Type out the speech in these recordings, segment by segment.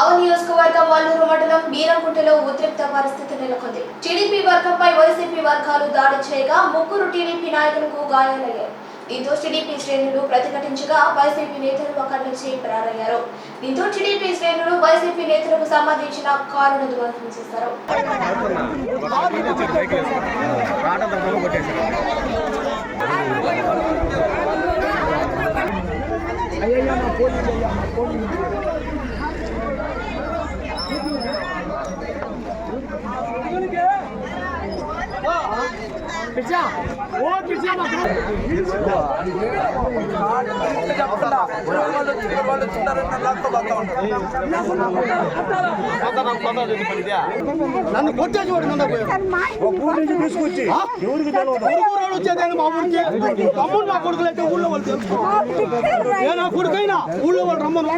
కావలి నియోజకవర్గం వల్లూరు మండలం బీరంగుంటలో ఉద్రిక్త పరిస్థితి నెలకొంది. టీడీపీ వర్గంపై వైసీపీ వర్గాలు దాడి చేయగా ముగ్గురు టీడీపీ నాయకులకు గాయాలయ్యాయి దీంతో టీడీపీ శ్రేణులు ప్రతిఘటించగా వైసీపీ నేతలు అక్కడి నుంచి ప్రారయ్యారు దీంతో టీడీపీ శ్రేణులు వైసీపీ నేతలకు సంబంధించిన కారును ధ్వంసం చేశారు. నన్ను కొట్టేసి వాడు ముందు పోయాడు. తీసుకొచ్చి ఎవరికి ఊరు వచ్చేదాన్ని మా ఊరికి? తమ్ముడు నా కొడుకులు అయితే ఊళ్ళో వాళ్ళు తెలుసుకో. ఏ నా కొడుకైనా ఊళ్ళో వాళ్ళు రమ్మను.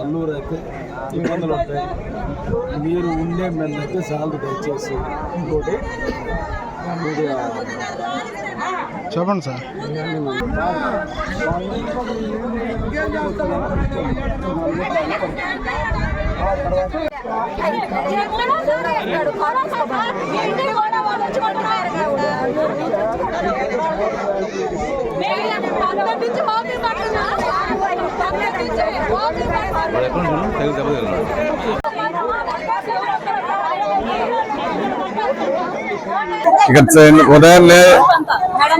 అల్లూరు అయితే ఇబ్బందులు ఉంటాయి మీరు ఉండే మెల్లకి సాల్వ్ దయచేసి ఇంకోటి మీరు చెప్పండి సార్ ఎక్కడ దూరేస్తాడు కరోనా ఇంటి కూడా వాళ్ళు వచ్చి కొట్టుకున్నారు మేము ఇక్కడ ఉదయాన్నే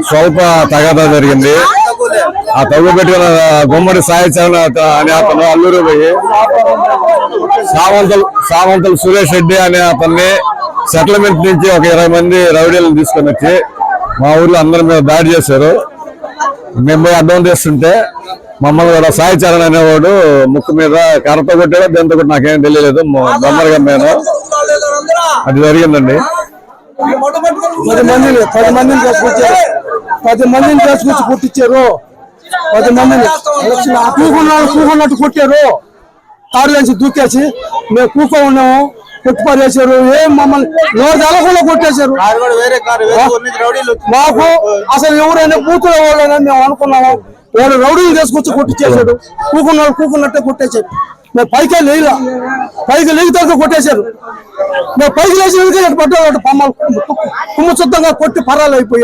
స్వల్ప తగాదా జరిగింది. ఆ తగు పెట్టుకున్న గుమ్మడి సాయి అనే అతను అల్లూరు పోయి సావంతులు సావంతులు సురేష్ రెడ్డి అనే అతన్ని సెటిల్మెంట్ నుంచి ఒక ఇరవై మంది రౌడీలను తీసుకొని వచ్చి మా ఊర్లో అందరి మీద దాడి చేశారు. మేము పోయి అడ్డం చేస్తుంటే మమ్మల్ని కూడా సాయి చరణ్ అనేవాడు ముక్కు మీద కర్రతో కొట్టాడో దేంతో కూడా నాకేం తెలియలేదు. దొమ్మరగా నేను అది జరిగిందండి. పది మందిని పది మందిని తీసుకొచ్చారు పది మందిని తీసుకొచ్చి కొట్టించారు పది మందిని. కూకున్నాడు కూకున్నట్టు కొట్టారు. తాడు వేసి దూకేసి మేము కూకో ఉన్నాము. కొట్టి పడేశారు ఏం మమ్మల్ని నోరు తెలకుండా కొట్టేశారు. మాకు అసలు ఎవరైనా కూతురు వాళ్ళైనా మేము అనుకున్నాము. వాళ్ళు రౌడీలు తీసుకొచ్చి కొట్టించేశాడు కూకున్నాడు కూకున్నట్టే కొట్టేశాడు మేము పైకే లేలా పైకి లేగితే కొట్టేశారు. మేము పైకి లేచి పట్టు పమ్మలు కుమ్మ శుద్ధంగా కొట్టి పరాలు అయిపోయారు